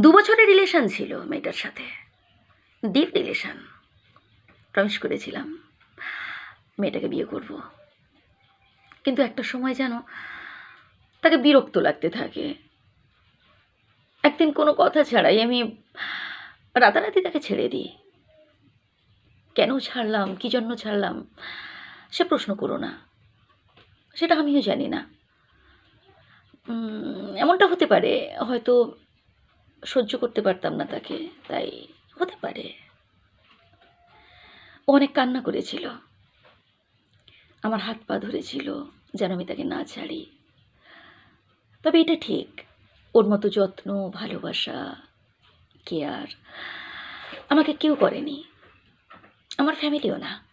দু বছরের রিলেশান ছিল মেয়েটার সাথে। ডিপ রিলেশান প্রমিস করেছিলাম মেয়েটাকে বিয়ে করব। কিন্তু একটা সময় যেন তাকে বিরক্ত লাগতে থাকে। একদিন কোনো কথা ছাড়াই আমি রাতারাতি তাকে ছেড়ে দিই। কেন ছাড়লাম? কী জন্য ছাড়লাম? সে প্রশ্ন করো না। সেটা আমিও জানি না। এমনটা হতে পারে, হয়তো সহ্য করতে পারতাম না তাকে, তাই হতে পারে। ও অনেক কান্না করেছিল। আমার হাত পা ধরেছিল যেন আমি তাকে না ছাড়ি। তবে এটা ঠিক, ওর মতো যত্ন, ভালোবাসা, কেয়ার আমাকে কেউ করেনি। আমার ফ্যামিলিও না।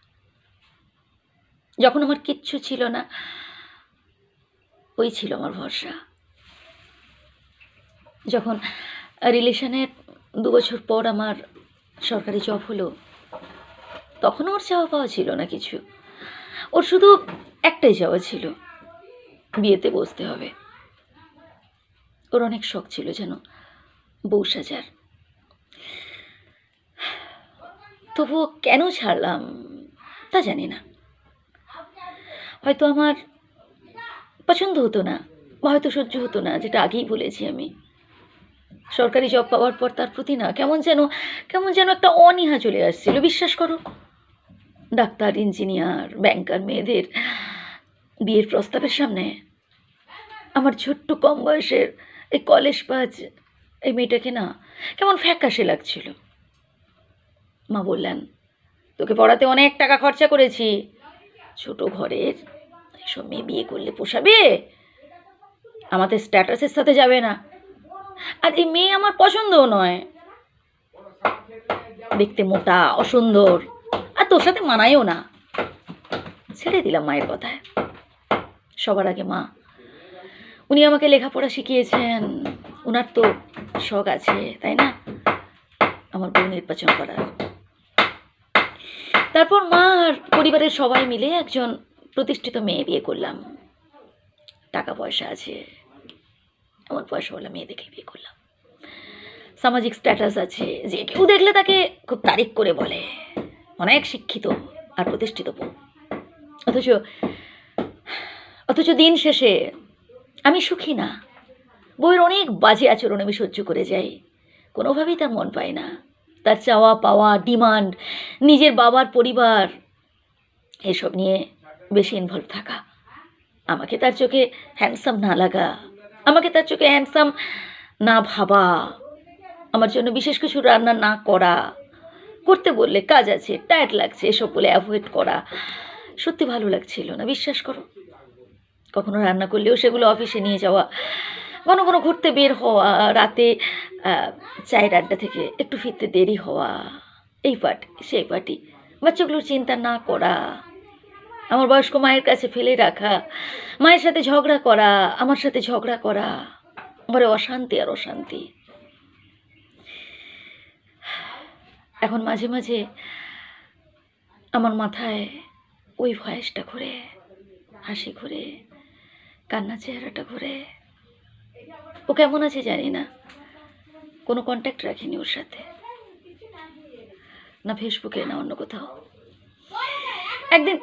যখন আমার কিচ্ছু ছিল না, ওই ছিল আমার ভরসা। যখন রিলেশনের দু বছর পর আমার সরকারি জব হলো। তখনও ওর চাওয়া পাওয়া ছিল না কিছু। ওর শুধু একটাই চাওয়া ছিল, বিয়েতে বসতে হবে। ওর অনেক শখ ছিল যেন বউ সাজার। তবুও কেন ছাড়লাম তা জানি না। হয়তো আমার পছন্দ হতো না হয়তো সহ্য হতো না, যেটা আগেই বলেছি আমি। সরকারি জব পাওয়ার পর তার প্রতি না কেমন যেন কেমন যেন একটা অনীহা চলে আসছিল। বিশ্বাস করো, ডাক্তার ইঞ্জিনিয়ার ব্যাংকার মেয়েদের বিয়ের প্রস্তাবের সামনে আমার ছোট্ট কম বয়সের এই কলেজ পাজ এই মেয়েটাকে না কেমন ফ্যাকাশে লাগছিল। মা বললেন, তোকে পড়াতে অনেক টাকা খরচা করেছি। ছোট ঘরের এসব মেয়ে বিয়ে করলে পোষাবে? আমাদের স্ট্যাটাসের সাথে যাবে না। আর এই মেয়ে আমার পছন্দও নয়। দেখতে মোটা, অসুন্দর। আর তোর সাথে মানায়ও না। ছেড়ে দিলাম মায়ের কথায়। সবার আগে মা। উনি আমাকে লেখাপড়া শিখিয়েছেন। ওনার তো শখ আছে, তাই না? আমার বউ নির্বাচন করার। তারপর মা আর পরিবারের সবাই মিলে একজন প্রতিষ্ঠিত মেয়ে বিয়ে করলাম। টাকা পয়সা আছে। এমন পয়সাওয়ালা মেয়ে দেখে বিয়ে করলাম। সামাজিক স্ট্যাটাস আছে, যে কেউ দেখলে তাকে খুব তারিখ করে বলে। অনেক শিক্ষিত আর প্রতিষ্ঠিত বউ। অথচ অথচ দিন শেষে আমি সুখী না। বউয়ের অনেক বাজে আচরণ আমি সহ্য করে যাই। কোনোভাবেই তার মন পায় না। তার চাওয়া পাওয়া, ডিমান্ড, নিজের বাবার পরিবার, এসব নিয়ে বেশি ইনভলভ থাকা। আমাকে তার চোখে হ্যান্ডসাম না লাগা আমাকে তার চোখে হ্যান্ডসাম না ভাবা, আমার জন্য বিশেষ কিছু রান্না না করা, করতে বললে কাজ আছে টায়ার্ড লাগছে এসব বলে অ্যাভয়েড করা, সত্যি ভালো লাগছিল না, বিশ্বাস করো। কখনো রান্না করলেও সেগুলো অফিসে নিয়ে যাওয়া, ঘন ঘন ঘুরতে বের হওয়া, রাতে চায়ের আড্ডা থেকে একটু ফিরতে দেরি হওয়া, এই পার্টি, সেই পার্টি, বাচ্চাগুলোর চিন্তা না করা। আমার বয়স্ক মায়ের কাছে ফেলে রাখা, মায়ের সাথে ঝগড়া করা, আমার সাথে ঝগড়া করা ঘরে অশান্তি আর অশান্তি। এখন মাঝে মাঝে আমার মাথায় ওই ভয়েসটা ঘুরে, হাসি ঘুরে, কান্না চেহারাটা ঘুরে। ও কেমন আছে জানি না। কোনো কন্ট্যাক্ট রাখিনি ওর সাথে। না ফেসবুকে না অন্য কোথাও। একদিন